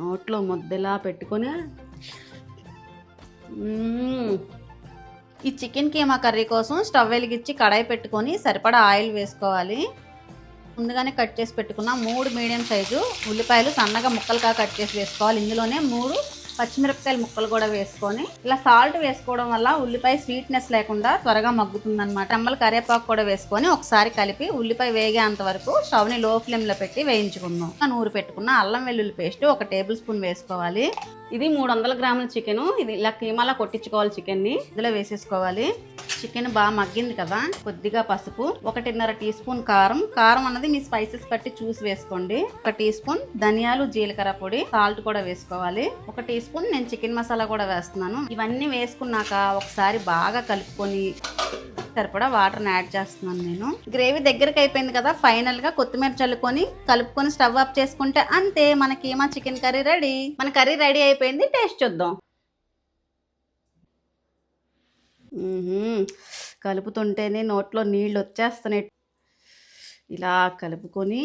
నోట్లో ముద్దలా పెట్టుకొని ఈ చికెన్ కీమా కర్రీ కోసం స్టవ్ వెలిగించి కడాయి పెట్టుకొని సరిపడా ఆయిల్ వేసుకోవాలి. ముందుగానే కట్ చేసి పెట్టుకున్న మూడు మీడియం సైజు ఉల్లిపాయలు సన్నగా ముక్కలుగా కట్ చేసి వేసుకోవాలి. ఇందులోనే మూడు పచ్చిమిరపకాయల ముక్కలు కూడా వేసుకొని ఇలా సాల్ట్ వేసుకోవడం వల్ల ఉల్లిపాయ స్వీట్నెస్ లేకుండా త్వరగా మగ్గుతుంది అనమాట అమ్మలు కరివేపాకు కూడా వేసుకొని ఒకసారి కలిపి ఉల్లిపాయ వేగేంత వరకు స్టవ్ని లో ఫ్లేమ్లో పెట్టి వేయించుకుందాం. నూరు పెట్టుకున్న అల్లం వెల్లుల్లి పేస్ట్ ఒక టేబుల్ స్పూన్ వేసుకోవాలి. ఇది మూడు వందల గ్రాముల చికెన్. ఇది ఇలా కీమాలా కొట్టించుకోవాలి చికెన్ని. ఇందులో వేసేసుకోవాలి. చికెన్ బాగా మగ్గింది కదా కొద్దిగా పసుపు ఒకటిన్నర టీ స్పూన్ కారం. కారం అన్నది మీ స్పైసెస్ బట్టి చూసి వేసుకోండి. ఒక టీ స్పూన్ ధనియాలు జీలకర్ర పొడి సాల్ట్ కూడా వేసుకోవాలి. ఒక టీ స్పూన్ నేను చికెన్ మసాలా కూడా వేస్తున్నాను. ఇవన్నీ వేసుకున్నాక ఒకసారి బాగా కలుపుకొని సరిపడా వాటర్ని యాడ్ చేస్తున్నాను నేను. గ్రేవీ దగ్గరికి అయిపోయింది కదా ఫైనల్గా కొత్తిమీర చల్లుకొని కలుపుకొని స్టవ్ ఆఫ్ చేసుకుంటే అంతే మన కీమా చికెన్ కర్రీ రెడీ. మన కర్రీ రెడీ అయిపోయింది టేస్ట్ చూద్దాం. కలుపుతుంటేనే నోట్లో నీళ్ళు వచ్చేస్తున్నాయి. ఇలా కలుపుకొని